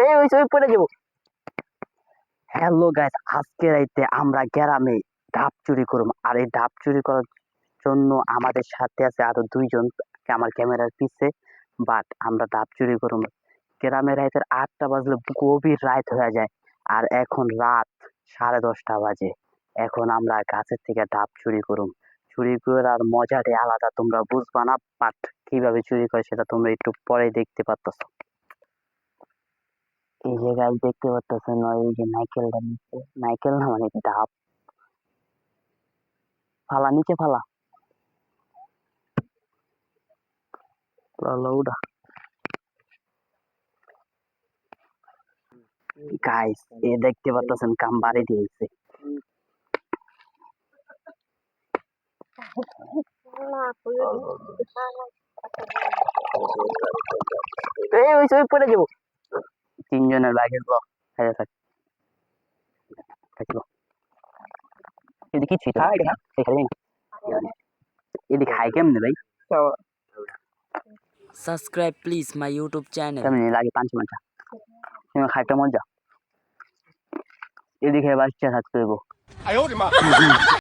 এই ওই ওই পড়ে যাব হ্যালো গাইস আজকে রাইতে আমরা গ্রামে ডাব চুরি করব। আর এই ডাব চুরি করার জন্য আমাদের সাথে আছে আরও দুইজন আমার ক্যামেরার পিছে বাট আমরা ডাব চুরি করব। গ্রামে রাইতের আটটা বাজলে গভীর রাত হয়ে যায় আর এখন রাত সাড়ে দশটা বাজে। এখন আমরা গাছের থেকে ডাব চুরি করুম চুরি করার মজাটাই আলাদা, তোমরা বুঝবা না বাট কীভাবে চুরি করে সেটা তোমরা একটু পরে দেখতে পারতেছ। এই যে গাছ দেখতে পারতেছেন ওই যে নাইকেলটা নিচে, নাইকেল না মানে ডাব? ফালা, নিচে ফালা। লালা উড়া। গাইস এ দেখতে পারতেছেন কাম বাড়ি দিয়েছে। এই ওই ওই পড়ে যাবো তিনজনের লাগে ল হ্যাঁ থাক থাকিব এদিকে কিছুই তো এখানে না এদিকে হাই কেমনে ভাই subscribe please my youtube channel কেমনে লাগে পাঁচ মজা তুমি খাইতে মজা এদিকে বাচ্চা থাকতে হইব